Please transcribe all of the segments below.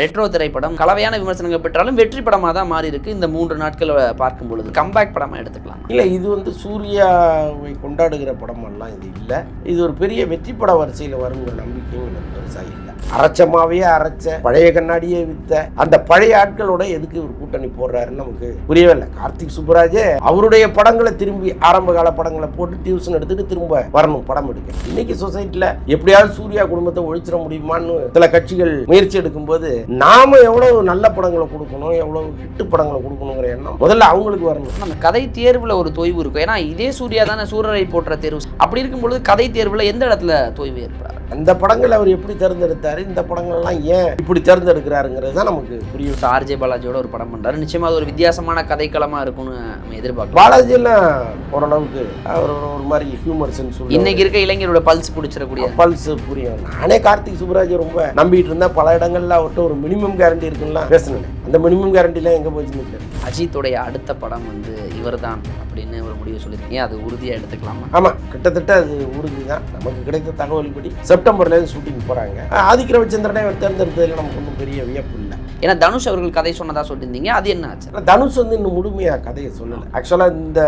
Retro திரைப்படம் கலவையான விமர்சனங்கள் பெற்றாலும் வெற்றி படமாக தான் மாறி இருக்கு இந்த மூன்று நாட்கள் பார்க்கும் பொழுது கம்பேக் படமாக எடுத்துக்கலாம். இல்லை இது வந்து சூர்யாவை கொண்டாடுகிற படமெல்லாம் இது இல்லை. இது ஒரு பெரிய வெற்றி பட வரிசையில் வருங்கிற நம்பிக்கையும் எனக்கு பெருசாக அரைச்சமாவே அரைச்ச பழைய கண்ணாடியே வித்த அந்த பழைய ஆட்களோட எதுக்கு ஒரு கூட்டணி போடுறாருன்னு நமக்கு புரியவே இல்லை. கார்த்திக் சுப்புராஜே அவருடைய படங்களை திரும்பி ஆரம்ப கால படங்களை போட்டு டியூஷன் எடுத்துட்டு திரும்ப வரணும் படம் எடுக்க. இன்னைக்கு சொசைட்டில எப்படியாவது சூர்யா குடும்பத்தை ஒழிச்சிட முடியுமான்னு சில கட்சிகள் முயற்சி எடுக்கும்போது நாம எவ்வளவு நல்ல படங்களை கொடுக்கணும் எவ்வளவு ஹிட்டு படங்களை கொடுக்கணுங்கிற எண்ணம் முதல்ல அவங்களுக்கு வரணும். அந்த கதை தேர்வில் ஒரு தொய்வு இருக்கும். ஏன்னா இதே சூர்யா தானே சூரரை போற்ற தேர்வு. அப்படி இருக்கும் பொழுது கதை தேர்வில் எந்த இடத்துல தொய்வு ஏற்படாது அந்த படங்கள் அவர் எப்படி தேர்ந்தெடுத்தாரு இந்த படங்கள்லாம் ஏன் இப்படி தேர்ந்தெடுக்கிறாருங்கிறது தான் நமக்கு புரியும் ஆர்ஜே பாலாஜியோட ஒரு படம் பண்றாரு. நிச்சயமா அது ஒரு வித்தியாசமான கதைக்களமா இருக்கும்னு நம்ம எதிர்பார்க்கலாம் பாலாஜியெல்லாம் ஓரளவுக்கு அவர் ஒரு- ஒரு மாதிரி ஹியூமர் சென்ஸ் இன்னைக்கு இருக்க இளைஞரோட பல்ஸ் பிடிச்சிடக்கூடிய பல்ஸ் புரியும். நானே கார்த்திக் சுப்ராஜ் ரொம்ப நம்பிட்டு இருந்தேன். பல இடங்கள்ல அவர்கிட்ட ஒரு மினிமம் கேரண்டி இருக்குன்னா பேசினேன். அந்த மினிமம் கேரண்டிலாம் எங்க போச்சுன்னு தெரியல. அஜித்துடைய அடுத்த படம் வந்து இவர்தான் அப்படின்னு ஒரு முடிவு சொல்லியிருக்கீங்க. அது உறுதியா எடுத்துக்கலாமா? ஆமா கிட்டத்தட்ட அது உறுதி தான் நமக்கு கிடைத்த தகவல் படி செப்டம்பர்ல ஷூட்டிங் போறாங்க. ஆதிக்க ரவிச்சந்திரனை தேர்ந்தெடுத்ததுல நமக்கு ஒன்றும் பெரிய வியப்பு இல்லை. ஏன்னா தனுஷ் அவர்கள் கதை சொன்னதா சொல்லியிருந்தீங்க. அது என்ன ஆச்சு? தனுஷ் வந்து இன்னும் முழுமையா கதையை சொல்லலை. ஆக்சுவலா இந்த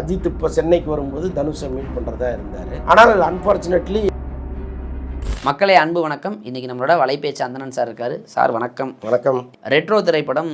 அஜித் இப்போ சென்னைக்கு வரும்போது தனுஷை மீட் பண்றதா இருந்தாரு. ஆனால் அன்பார்ச்சுனேட்லி மக்களே அன்பு வணக்கம். இன்னைக்கு நம்மளோட வலைபேச்சு அந்தனன் சார் இருக்காரு. சார் வணக்கம். வணக்கம். ரெட்ரோ திரைப்படம்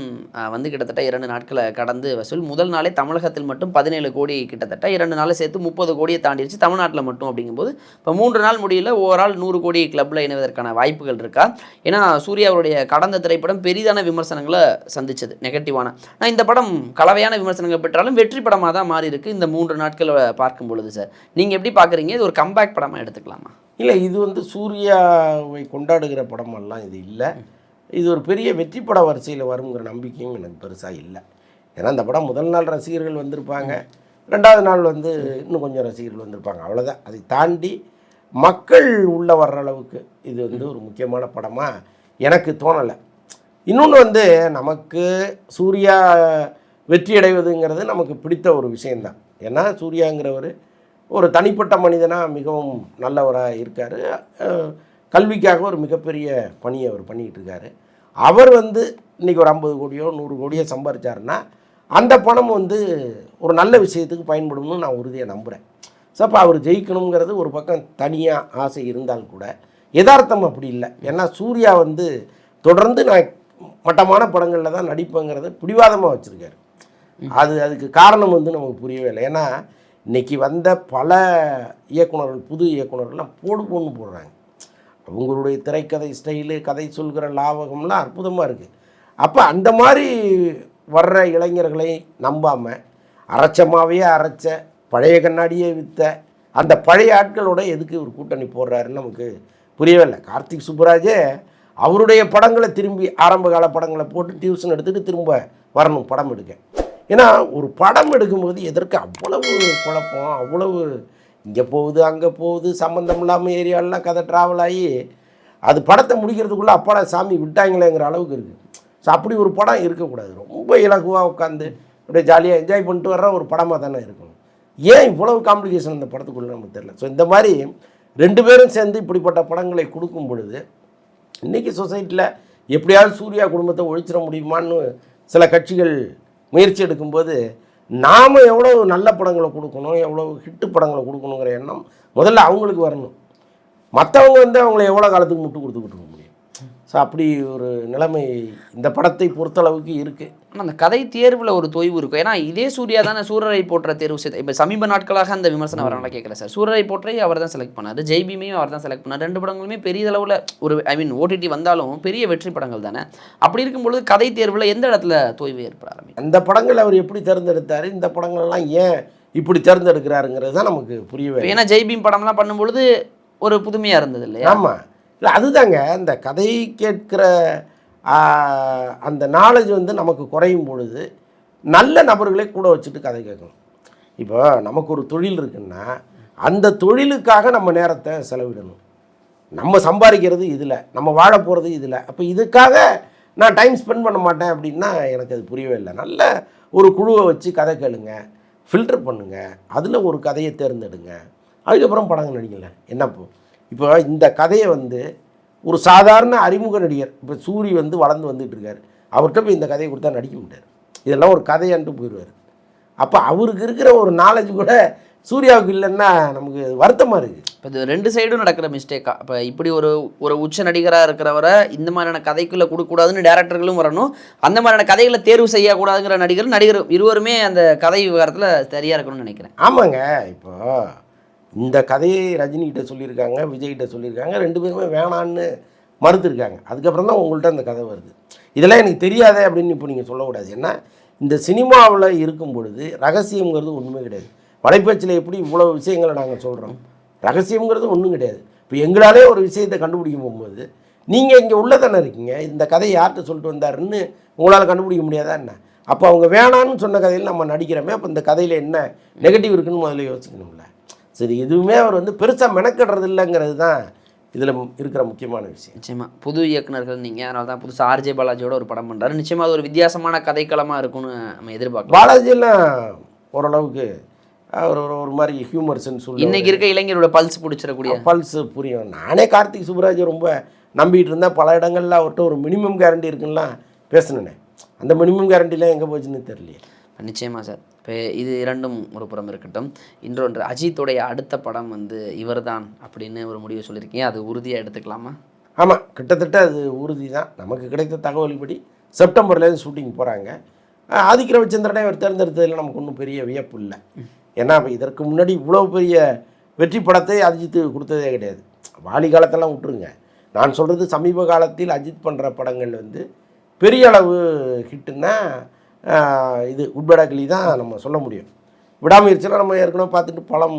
வந்து கிட்டத்தட்ட இரண்டு நாட்களை கடந்து வசூல். முதல் நாளே தமிழகத்தில் மட்டும் பதினேழு கோடி கிட்டத்தட்ட இரண்டு நாளை சேர்த்து முப்பது கோடியை தாண்டிடுச்சு தமிழ்நாட்டில் மட்டும் அப்படிங்கும்போது இப்போ மூன்று நாள் முடியல ஓவரால் நூறு கோடி கிளப்பில் இணைவதற்கான வாய்ப்புகள் இருக்கா? ஏன்னா சூர்யா அவருடைய கடந்த திரைப்படம் பெரிதான விமர்சனங்களை சந்திச்சது நெகட்டிவான நான் இந்த படம் கலவையான விமர்சனங்கள் பெற்றாலும் வெற்றி படமாக தான் மாறி இருக்கு இந்த மூன்று நாட்களை பார்க்கும் பொழுது சார். நீங்கள் எப்படி பார்க்குறீங்க இது ஒரு கம்பேக் படமாக எடுத்துக்கலாமா? இல்லை இது வந்து சூர்யாவை கொண்டாடுகிற படமெல்லாம் இது இல்லை. இது ஒரு பெரிய வெற்றி பட வரிசையில் வருங்கிற நம்பிக்கையும் எனக்கு பெருசாக இல்லை. ஏன்னா அந்த படம் முதல் நாள் ரசிகர்கள் வந்திருப்பாங்க. ரெண்டாவது நாள் வந்து இன்னும் கொஞ்சம் ரசிகர்கள் வந்திருப்பாங்க. அவ்வளோதான் அதை தாண்டி மக்கள் உள்ளே வர்ற அளவுக்கு இது வந்து ஒரு முக்கியமான படமாக எனக்கு தோணலை. இன்னொன்று வந்து நமக்கு சூர்யா வெற்றி அடைவதுங்கிறது நமக்கு பிடித்த ஒரு விஷயந்தான் ஏன்னா சூர்யாங்கிறவர் ஒரு தனிப்பட்ட மனிதனாக மிகவும் நல்லவராக இருக்கார். கல்விக்காக ஒரு மிகப்பெரிய பணியை அவர் பண்ணிக்கிட்டு இருக்காரு. அவர் வந்து இன்றைக்கி ஒரு ஐம்பது கோடியோ நூறு கோடியோ சம்பாரிச்சாருன்னா அந்த பணம் வந்து ஒரு நல்ல விஷயத்துக்கு பயன்படும்னு நான் உறுதியாக நம்புகிறேன் ஸோ அப்போ அவர் ஜெயிக்கணுங்கிறது ஒரு பக்கம் தனியாக ஆசை இருந்தால் கூட யதார்த்தம் அப்படி இல்லை. ஏன்னா சூர்யா வந்து தொடர்ந்து நான் மட்டமான படங்களில் தான் நடிப்பேங்கிறத பிடிவாதமாக வச்சுருக்காரு. அது அதுக்கு காரணம் வந்து நமக்கு புரியவே இல்லை. ஏன்னா இன்னைக்கு வந்த பல இயக்குனர்கள் புது இயக்குனர்கள்லாம் போடு போன்னு போடுறாங்க. அவங்களுடைய திரைக்கதை ஸ்டைலு கதை சொல்கிற லாபகம்லாம் அற்புதமாக இருக்குது அப்போ அந்த மாதிரி வர்ற இளைஞர்களை நம்பாமல் அரைச்சமாகவே அரைச்ச பழைய கண்ணாடியே விற்ற அந்த பழைய ஆட்களோட எதுக்கு ஒரு கூட்டணி போடுறாருன்னு நமக்கு புரியவே இல்லை கார்த்திக் சுப்புராஜே அவருடைய படங்களை திரும்பி ஆரம்ப கால படங்களை போட்டு டியூஷன் எடுத்துகிட்டு திரும்ப வரணும் படம் எடுக்க. ஏன்னா ஒரு படம் எடுக்கும்போது எதற்கு அவ்வளவு குழப்பம் அவ்வளவு இங்கே போகுது அங்கே போகுது சம்மந்தம் இல்லாமல் ஏரியாலலாம் கதை ட்ராவல் ஆகி அது படத்தை முடிக்கிறதுக்குள்ளே அப்பாடா சாமி விட்டாங்களேங்கிற அளவுக்கு இருக்குது ஸோ அப்படி ஒரு படம் இருக்கக்கூடாது. ரொம்ப இலகுவாக உட்காந்து அப்படியே ஜாலியாக என்ஜாய் பண்ணிட்டு வர்ற ஒரு படமாக தானே இருக்கணும். ஏன் இவ்வளவு காம்ப்ளிகேஷன் அந்த படத்துக்குள்ளே நமக்கு தெரியல? ஸோ இந்த மாதிரி ரெண்டு பேரும் சேர்ந்து இப்படிப்பட்ட படங்களை கொடுக்கும் பொழுது இன்றைக்கி சொசைட்டியில் எப்படியாவது சூர்யா குடும்பத்தை ஒழிச்சிட முடியுமான்னு சில கட்சிகள் முயற்சி எடுக்கும்போது நாம் எவ்வளோ நல்ல படங்களை கொடுக்கணும் எவ்வளோ ஹிட்டு படங்களை கொடுக்கணுங்கிற எண்ணம் முதல்ல அவங்களுக்கு வரணும். மற்றவங்க வந்து அவங்கள எவ்வளோ காலத்துக்கு முட்டு கொடுத்துக்கிட்டு ஸோ அப்படி ஒரு நிலைமை இந்த படத்தை பொறுத்தளவுக்கு இருக்குது ஆனால் அந்த கதை தேர்வில் ஒரு தொய்வு இருக்கும். ஏன்னா இதே சூர்யா தானே சூரரை போற்ற தேர்வு செய்த இப்போ சமீப நாட்களாக அந்த விமர்சனம் வரனால கேட்கல சார். சூரரை போற்றை அவர் தான் செலக்ட் பண்ணார். ஜெய்பீமையும் அவர் தான் செலக்ட் பண்ணார். ரெண்டு படங்களுமே பெரிய அளவில் ஒரு ஐ மீன் ஓடிடி வந்தாலும் பெரிய வெற்றி படங்கள் தானே. அப்படி இருக்கும்பொழுது கதை தேர்வில் எந்த இடத்துல தொய்வு ஏற்பட ஆரம்பிக்கும் அந்த படங்கள் அவர் எப்படி தேர்ந்தெடுத்தார் இந்த படங்கள்லாம் ஏன் இப்படி தேர்ந்தெடுக்கிறாருங்கிறது தான் நமக்கு புரியவே ஏன்னா ஜெய்பீம் படம்லாம் பண்ணும்பொழுது ஒரு புதுமையாக இருந்தது இல்லையா? ஆமாம் இல்லை அதுதாங்க. இந்த கதை கேட்கிற அந்த நாலேஜ் வந்து நமக்கு குறையும் பொழுது நல்ல நபர்களை கூட வச்சுட்டு கதை கேட்கணும். இப்போ நமக்கு ஒரு தொழில் இருக்குன்னா அந்த தொழிலுக்காக நம்ம நேரத்தை செலவிடணும். நம்ம சம்பாதிக்கிறது இதில் நம்ம வாழ போகிறது இதில். அப்போ இதுக்காக நான் டைம் ஸ்பெண்ட் பண்ண மாட்டேன் அப்படின்னா எனக்கு அது புரியவே இல்லை. நல்ல ஒரு குழுவை வச்சு கதை கேளுங்க ஃபில்டர் பண்ணுங்கள் அதில் ஒரு கதையை தேர்ந்தெடுங்க. அதுக்கப்புறம் படங்கள் நடிக்கல என்னப்போ இப்போ இந்த கதையை வந்து ஒரு சாதாரண அறிமுக நடிகர் இப்போ சூரி வந்து வளர்ந்து வந்துட்டு இருக்காரு அவர்கிட்ட போய் இந்த கதையை கொடுத்தா நடிக்க மாட்டார். இதெல்லாம் ஒரு கதையான்ட்டு போயிடுவார். அப்போ அவருக்கு இருக்கிற ஒரு நாலேஜ் கூட சூர்யாவுக்கு இல்லைன்னா நமக்கு வருத்தமாக இருக்குது இப்போ இது ரெண்டு சைடும் நடக்கிற மிஸ்டேக்கா இப்போ இப்படி ஒரு ஒரு உச்ச நடிகராக இருக்கிறவரை இந்த மாதிரியான கதைக்குள்ளே கொடுக்கக்கூடாதுன்னு டேரக்டர்களும் வரணும். அந்த மாதிரியான கதைகளை தேர்வு செய்யக்கூடாதுங்கிற நடிகர் நடிகர் இருவருமே அந்த கதை விவகாரத்தில் சரியாக இருக்கணும்னு நினைக்கிறேன். ஆமாங்க. இப்போ இந்த கதையை ரஜினிகிட்ட சொல்லியிருக்காங்க விஜய்கிட்ட சொல்லியிருக்காங்க ரெண்டு பேருமே வேணான்னு மறுத்துருக்காங்க. அதுக்கப்புறம் தான் உங்கள்கிட்ட அந்த கதை வருது. இதெல்லாம் எனக்கு தெரியாதே அப்படின்னு இப்போ நீங்கள் சொல்லக்கூடாது. ஏன்னா இந்த சினிமாவில் இருக்கும் பொழுது ரகசியங்கிறது ஒன்றுமே கிடையாது. வலைப்பேச்சில் எப்படி இவ்வளோ விஷயங்களை நாங்கள் சொல்கிறோம் ரகசியங்கிறது ஒன்றும் கிடையாது. இப்போ எங்களாலே ஒரு விஷயத்தை கண்டுபிடிக்க போகும்போது நீங்கள் இங்கே உள்ள தானே இருக்கீங்க? இந்த கதையை யார்கிட்ட சொல்லிட்டு வந்தாருன்னு உங்களால் கண்டுபிடிக்க முடியாதா என்ன? அப்போ அவங்க வேணான்னு சொன்ன கதையில் நம்ம நடிக்கிறோமே அப்போ இந்த கதையில் என்ன நெகட்டிவ் இருக்குன்னு முதல்ல யோசிக்கணும்ல. சரி எதுவுமே அவர் வந்து பெருசாக மெனக்கிடுறது இல்லைங்கிறது தான் இதில் இருக்கிற முக்கியமான விஷயம். நிச்சயமா. புது இயக்குனர்கள் நீங்கள் அதனால தான் புதுசாக ஆர்ஜே பாலாஜியோட ஒரு படம் பண்ணுறாரு நிச்சயமா அது ஒரு வித்தியாசமான கதைக்களமாக இருக்கும்னு நம்ம எதிர்பார்க்கலாம் பாலாஜியெல்லாம் ஓரளவுக்கு அவர் ஒரு ஒரு மாதிரி ஹியூமர்ஸ்ன்னு சொல்லி இன்னைக்கு இருக்க இளைஞரோட பல்ஸ் பிடிச்சிடக்கூடிய. பல்ஸ் புரியும். நானே கார்த்திக் சுப்ராஜை ரொம்ப நம்பிட்டு இருந்தேன். பல இடங்கள்ல அவர்கிட்ட ஒரு மினிமம் கேரண்டி இருக்குன்னுலாம் பேசினேனே. அந்த மினிமம் கேரண்டிலாம் எங்கே போச்சுன்னு தெரியலையே. நிச்சயமாக சார். இப்போ இது இரண்டும் ஒரு புறம் இருக்கட்டும். இன்னொன்று அஜித்துடைய அடுத்த படம் வந்து இவர்தான் அப்படின்னு ஒரு முடிவு சொல்லியிருக்கீங்க. அது உறுதியாக எடுத்துக்கலாமா? ஆமாம் கிட்டத்தட்ட அது உறுதி தான் நமக்கு கிடைத்த தகவல்படி செப்டம்பர்லேருந்து ஷூட்டிங் போகிறாங்க ஆதிக்க ரவிச்சந்திரனை அவர் தேர்ந்தெடுத்ததில் நமக்கு ஒன்றும் பெரிய வியப்பு இல்லை. ஏன்னா இதற்கு முன்னாடி இவ்வளோ பெரிய வெற்றி படத்தை அஜித்து கொடுத்ததே கிடையாது. வாலி காலத்தெல்லாம் விட்டுருங்க. நான் சொல்கிறது சமீப காலத்தில் அஜித் பண்ணுற படங்கள் வந்து பெரிய அளவு ஹிட்டுன்னா இது உட்படக்கிளி தான் நம்ம சொல்ல முடியும். விடாமுயற்சியெல்லாம் நம்ம ஏற்கனவே பார்த்துட்டு பழம்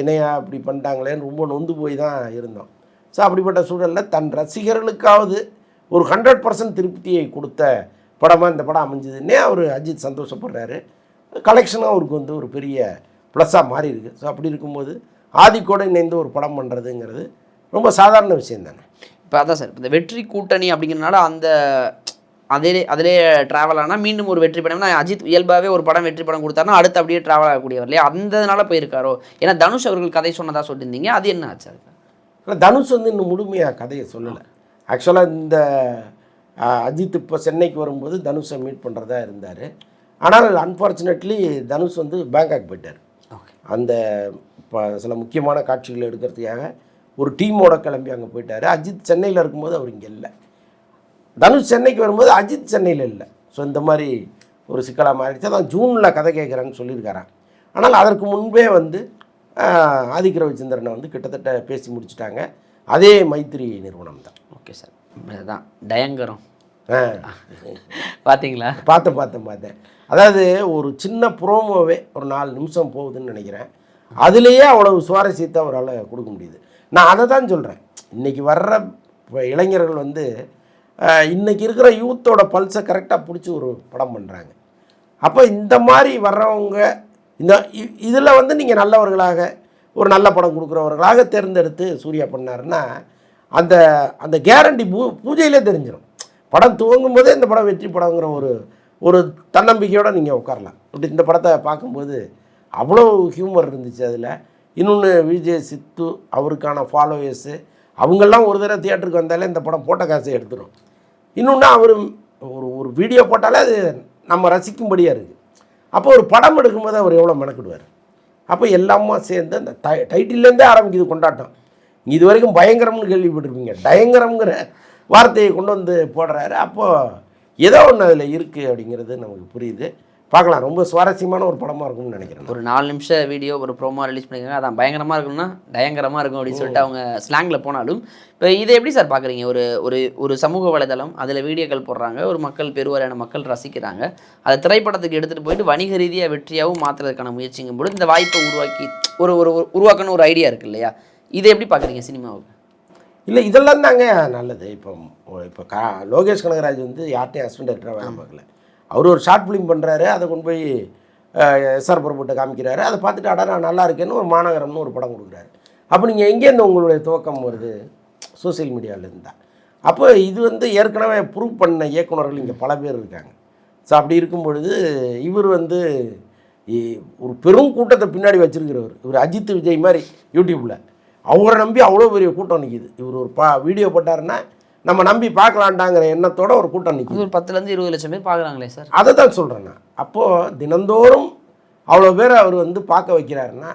என்னையா அப்படி பண்ணிட்டாங்களேன்னு ரொம்ப நொந்து போய் தான் இருந்தோம். ஸோ அப்படிப்பட்ட சூழலில் தன் ரசிகர்களுக்காவது ஒரு ஹண்ட்ரட் பர்சன்ட் திருப்தியை கொடுத்த படமாக இந்த படம் அமைஞ்சதுன்னே அவர் அஜித் சந்தோஷப்படுறாரு. கலெக்ஷனும் அவருக்கு வந்து ஒரு பெரிய ப்ளஸ்ஸாக மாறி இருக்கு. ஸோ அப்படி இருக்கும்போது ஆதிக்கோடு இணைந்து ஒரு படம் பண்ணுறதுங்கிறது ரொம்ப சாதாரண விஷயம் தானே இப்போ அதான் சார் இந்த வெற்றி கூட்டணி அப்படிங்கிறனால அந்த அதிலே அதிலே ட்ராவல் ஆனால் மீண்டும் ஒரு வெற்றி படம்னா அஜித் இயல்பாகவே ஒரு படம் வெற்றி படம் கொடுத்தாருன்னா அடுத்து அப்படியே ட்ராவல் ஆகக்கூடியவர் இல்லையா? அந்தனால போயிருக்காரோ? ஏன்னா தனுஷ் அவர்கள் கதை சொன்னதா சொல்லியிருந்தீங்க. அது என்ன ஆச்சு ஆனால் தனுஷ் வந்து இன்னும் முழுமையாக கதையை சொல்லலை. ஆக்சுவலாக இந்த அஜித் இப்போ சென்னைக்கு வரும்போது தனுஷை மீட் பண்ணுறதா இருந்தார். ஆனால் அன்ஃபார்ச்சுனேட்லி தனுஷ் வந்து பேங்காக் போயிட்டார். ஓகே அந்த இப்போ சில முக்கியமான காட்சிகளை எடுக்கிறதுக்காக ஒரு டீமோட கிளம்பி அங்கே போயிட்டார். அஜித் சென்னையில் இருக்கும்போது அவர் இங்கே இல்லை. தனுஷ் சென்னைக்கு வரும்போது அஜித் சென்னையில் இல்லை. ஸோ இந்த மாதிரி ஒரு சிக்கலாக மாறிடுச்சு. அதான் ஜூனில் கதை கேட்குறேன்னு சொல்லியிருக்காராம் ஆனால் அதற்கு முன்பே வந்து ஆதிக்க ரவிச்சந்திரனை வந்து கிட்டத்தட்ட பேசி முடிச்சிட்டாங்க. அதே மைத்திரி நிறுவனம் தான். Okay sir. அதுதான் டயங்கரம். பார்த்தீங்களா பார்த்தேன் பார்த்தேன் பார்த்தேன். அதாவது ஒரு சின்ன ப்ரோமோவே ஒரு நாலு நிமிஷம் போகுதுன்னு நினைக்கிறேன். அதுலேயே அவ்வளவு சுவாரஸ்யத்தை அவரால் கொடுக்க முடியுது. நான் அதை தான் சொல்கிறேன் இன்றைக்கி வர்ற இப்ப இளைஞர்கள் வந்து இன்றைக்கி இருக்கிற யூத்தோட பல்ஸை கரெக்டாக பிடிச்சி ஒரு படம் பண்ணுறாங்க அப்போ இந்த மாதிரி வர்றவங்க இந்த இதில் வந்து நீங்கள் நல்லவர்களாக ஒரு நல்ல படம் கொடுக்குறவர்களாக தேர்ந்தெடுத்து சூர்யா பண்ணாருன்னா அந்த அந்த கேரண்டி பூ பூஜையிலே தெரிஞ்சிடும் படம் துவங்கும் போதே இந்த படம் வெற்றி படங்கிற ஒரு ஒரு தன்னம்பிக்கையோடு நீங்கள் உட்காரலாம். இப்படி இந்த படத்தை பார்க்கும்போது அவ்வளோ ஹியூமர் இருந்துச்சு அதில். இன்னொன்று விஜய் சித்து அவருக்கான ஃபாலோயர்ஸு அவங்கெல்லாம் ஒரு தடவை தியேட்டருக்கு வந்தாலே இந்த படம் போட்ட காசை எடுத்துரும். இன்னொன்று அவர் ஒரு ஒரு வீடியோ போட்டாலே அது நம்ம ரசிக்கும்படியாக இருக்குது அப்போ ஒரு படம் எடுக்கும்போது அவர் எவ்வளோ மெனக்கிடுவார்? அப்போ எல்லாமும் சேர்ந்து அந்த டை டைட்டில்லேருந்தே ஆரம்பிக்குது கொண்டாட்டம். இது வரைக்கும் பயங்கரம்னு கேள்விப்பட்டிருப்பீங்க. டயங்கரம்ங்கிற வார்த்தையை கொண்டு வந்து போடுறாரு. அப்போது ஏதோ ஒன்று அதில் இருக்குது அப்படிங்கிறது நமக்கு புரியுது. பார்க்கலாம். ரொம்ப சுவாரஸ்யமான ஒரு படமாக இருக்கும்னு நினைக்கிறேன். ஒரு நாலு நிமிஷம் வீடியோ ஒரு ப்ரோமோ ரிலீஸ் பண்ணிருக்காங்க. அதான் பயங்கரமாக இருக்கும்னா பயங்கரமாக இருக்கும் அப்படின்னு சொல்லிட்டு அவங்க ஸ்லாங்கில் போனாலும் இப்போ இதை எப்படி சார் பார்க்குறீங்க? ஒரு ஒரு ஒரு சமூக வலைதளம் அதில் வீடியோக்கள் போடுறாங்க ஒரு மக்கள் பெருவாரியான மக்கள் ரசிக்கிறாங்க. அதை திரைப்படத்துக்கு எடுத்துகிட்டு போயிட்டு வணிக ரீதியாக வெற்றியாகவும் மாற்றுறதுக்கான முயற்சிங்கும் பொழுது இந்த வாய்ப்பை உருவாக்கி ஒரு ஒரு ஒரு- உருவாக்கணும் ஒரு ஐடியா இருக்கு இல்லையா? இதை எப்படி பார்க்குறீங்க சினிமாவுக்கு? இல்லை இதெல்லாம் தாங்க நல்லது. இப்போ இப்போ கா லோகேஷ் கனகராஜ் வந்து யார்ட்டையும் ஹஸ்பண்ட் டேரக்டராக வேலை பார்க்கல. அவர் ஒரு ஷார்ட் ஃபிலிம் பண்ணுறாரு அதை கொண்டு போய் எஸ்ஆர் பிரபுட்ட காமிக்கிறாரு. அதை பார்த்துட்டு அடா நான் நல்லா இருக்கேன்னு ஒரு மாநகரம்னு ஒரு படம் கொடுக்குறாரு. அப்போ நீங்கள் எங்கேருந்து உங்களுடைய துவக்கம் வருது? சோஷியல் மீடியாவிலேருந்து தான் அப்போ இது வந்து ஏற்கனவே ப்ரூவ் பண்ண இயக்குனர்கள் இங்கே பல பேர் இருக்காங்க. ஸோ அப்படி இருக்கும் பொழுது இவர் வந்து ஒரு பெரும் கூட்டத்தை பின்னாடி வச்சிருக்கிறவர். இவர் அஜித் விஜய் மாதிரி யூடியூப்பில் அவரை நம்பி அவ்வளோ பெரிய கூட்டம் நிற்கிது இவர் ஒரு பா வீடியோ போட்டாருன்னா நம்ம நம்பி பார்க்கலான்டாங்கிற எண்ணத்தோட ஒரு கூட்டம் நிற்கிது இது ஒரு பத்துலேருந்து இருபது லட்சம் பேர் பார்க்குறாங்களே சார். அதை தான் சொல்கிறேன் நான். அப்போது தினந்தோறும் அவ்வளோ பேர் அவர் வந்து பார்க்க வைக்கிறாருன்னா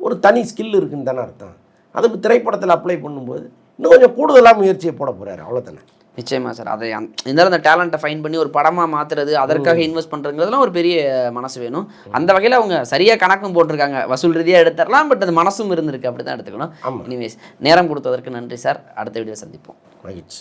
ஒரு தனி ஸ்கில் இருக்குன்னு தானே அர்த்தம். அதுக்கு திரைப்படத்தில் அப்ளை பண்ணும்போது இன்னும் கொஞ்சம் கூடுதலாக முயற்சியை போட போகிறாரு அவ்வளோதானே நிச்சயமா சார். அதை இருந்தாலும் அந்த டேலண்ட்டை ஃபைன் பண்ணி ஒரு படமாக மாற்றுறது அதற்காக இன்வெஸ்ட் பண்ணுறதுங்கிறதுலாம் ஒரு பெரிய மனசு வேணும். அந்த வகையில் அவங்க சரியாக கணக்கும் போட்டிருக்காங்க. வசூல் ரீதியாக எடுத்துடலாம் பட் அது மனசும் இருந்திருக்கு. அப்படி தான் எடுத்துக்கணும் எனிவேஸ் நேரம் கொடுத்ததற்கு நன்றி சார். அடுத்த வீடியோ சந்திப்போம். மகிழ்ச்சி.